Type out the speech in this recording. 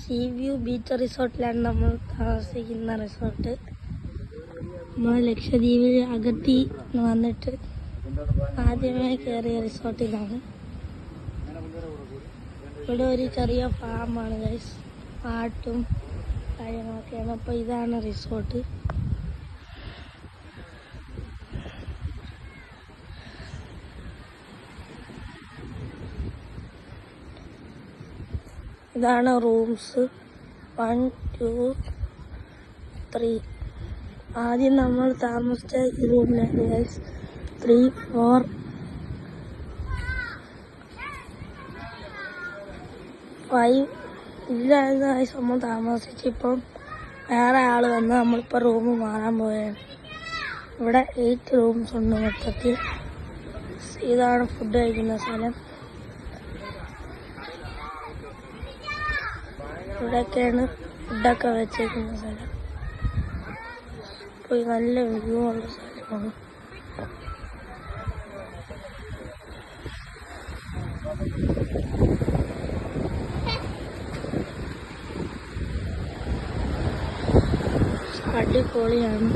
See view beach റിസോർട്ടിലാണ് നമ്മൾ താമസിക്കുന്ന resort. നമ്മൾ ലക്ഷദ്വീപിൽ അകത്തി വന്നിട്ട് ആദ്യമായി കയറിയ റിസോർട്ടിലാണ് ഇവിടെ ഒരു ചെറിയ ഫാമാണ് ഗൈസ് പാട്ടും കാര്യങ്ങളൊക്കെയാണ്. അപ്പോൾ ഇതാണ് റിസോർട്ട്. ഇതാണ് റൂംസ്. One two three. ആദ്യം നമ്മൾ താമസിച്ച ഈ റൂമിലാണ് ഗൈസ് ത്രീ ഫോർ. ഫൈവ്. ഇതിലായിരുന്നു ഗൈസ് നമ്മൾ താമസിച്ച് ഇപ്പം വേറെ ആൾ വന്ന് നമ്മളിപ്പോൾ റൂം മാറാൻ പോവുകയാണ്. ഇവിടെ എയ്റ്റ് റൂംസ് ഉണ്ട് മൊത്തത്തിൽ. ഇതാണ് ഫുഡ് കഴിക്കുന്ന സ്ഥലം. ഇവിടെയൊക്കെയാണ് ഫുഡൊക്കെ വെച്ചേക്കുന്ന സ്ഥലം. പോയി നല്ല വ്യൂ ഉള്ള സ്ഥലമാണ്. അടിപൊളിയാണ്.